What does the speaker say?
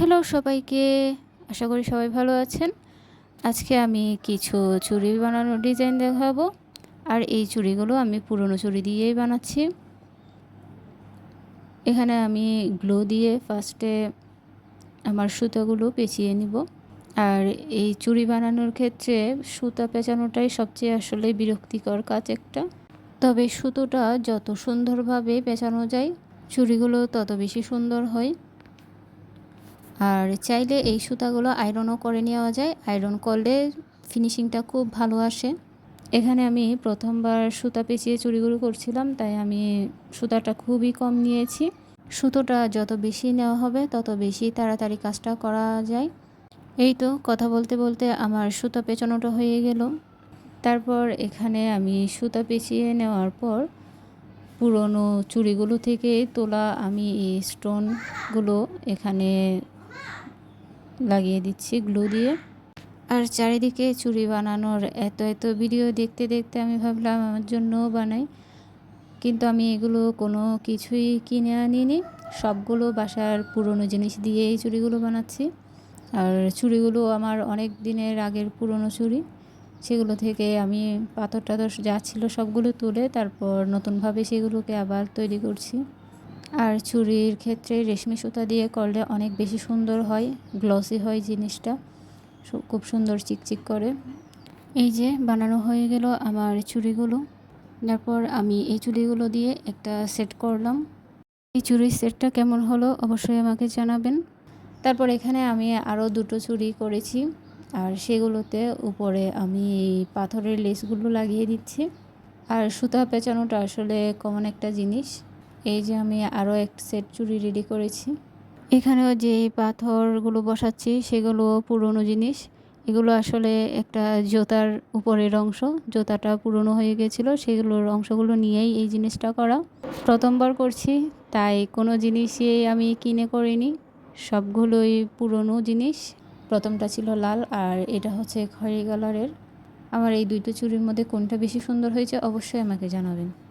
Hello সবাইকে, আশা করি সবাই ভালো আছেন। আজকে আমি কিছু চুড়ি বানানোর ডিজাইন দেখাবো, আর এই চুড়িগুলো আমি পুরনো চুড়ি দিয়েই বানাচ্ছি। এখানে আমি গ্লো দিয়ে ফার্স্টে আমার সুতাগুলো পেঁচিয়ে নিব। আর এই চুড়ি বানানোর ক্ষেত্রে সুতা পেঁচানোটাই সবচেয়ে আসলে বিরক্তিকর কাজ একটা। তবে সুতোটা যত সুন্দরভাবে পেঁচানো যায়, চুড়িগুলো তত বেশি সুন্দর হয়। আর চাইলে এই সুতাগুলো আয়রনও করে নেওয়া যায়। আয়রন করলে ফিনিশিংটা খুব ভালো আসে। এখানে আমি প্রথমবার সুতা পেঁচিয়ে চুড়িগুলো করছিলাম, তাই আমি সুতাটা খুবই কম নিয়েছি। সুতোটা যত বেশি নেওয়া হবে, তত বেশি তাড়াতাড়ি কাজটা করা যায়। এই তো কথা বলতে বলতে আমার সুতা পেঁচানোটা হয়ে গেল। তারপর এখানে আমি সুতা পেঁচিয়ে নেওয়ার পর পুরনো চুড়িগুলো থেকে তোলা আমি এই স্টোনগুলো এখানে লাগিয়ে দিচ্ছি গ্লু দিয়ে। আর চারিদিকে চুড়ি বানানোর এত এত ভিডিও দেখতে দেখতে আমি ভাবলাম আমার জন্যও বানাই। কিন্তু আমি এগুলো কোনো কিছুই কিনে আনিনি। সবগুলো বাসার পুরনো জিনিস দিয়ে এই চুড়িগুলো বানাচ্ছি। আর চুড়িগুলো আমার অনেক দিনের আগের পুরনো চুড়ি। সেগুলো থেকে আমি পাথর টাথর যা ছিল সবগুলো তুলে তারপর নতুনভাবে সেগুলোকে আবার তৈরি করছি। আর চুরির ক্ষেত্রে রেশমি সুতা দিয়ে করলে অনেক বেশি সুন্দর হয় গ্লসি হয় জিনিসটা। খুব সুন্দর চিকচিক করে। এই যে বানানো হয়ে গেল আমার চুড়িগুলো। তারপর আমি এই চুড়িগুলো দিয়ে একটা সেট করলাম। এই চুড়ির সেটটা কেমন হলো অবশ্যই আমাকে জানাবেন। তারপর এখানে আমি আরও দুটো চুড়ি করেছি আর সেগুলোতে উপরে আমি পাথরের লেসগুলো লাগিয়ে দিচ্ছি। আর সুতা পেঁচানোটা আসলে কমন একটা জিনিস। এই যে আমি আরও এক সেট চুড়ি রেডি করেছি। এখানেও যে পাথরগুলো বসাচ্ছি সেগুলো পুরনো জিনিস। এগুলো আসলে একটা জোতার উপরের অংশ, জোতাটা পুরনো হয়ে গেছিল, সেগুলোর অংশগুলো নিয়েই এই জিনিসটা করা। প্রথমবার করছি, তাই কোনো জিনিসই আমি কিনে করিনি। সবগুলোই পুরনো জিনিস। প্রথমটা ছিল লাল আর এটা হচ্ছে খয়েরি কালারের আমার এই দুইটা চুড়ির মধ্যে কোনটা বেশি সুন্দর হয়েছে অবশ্যই আমাকে জানাবেন।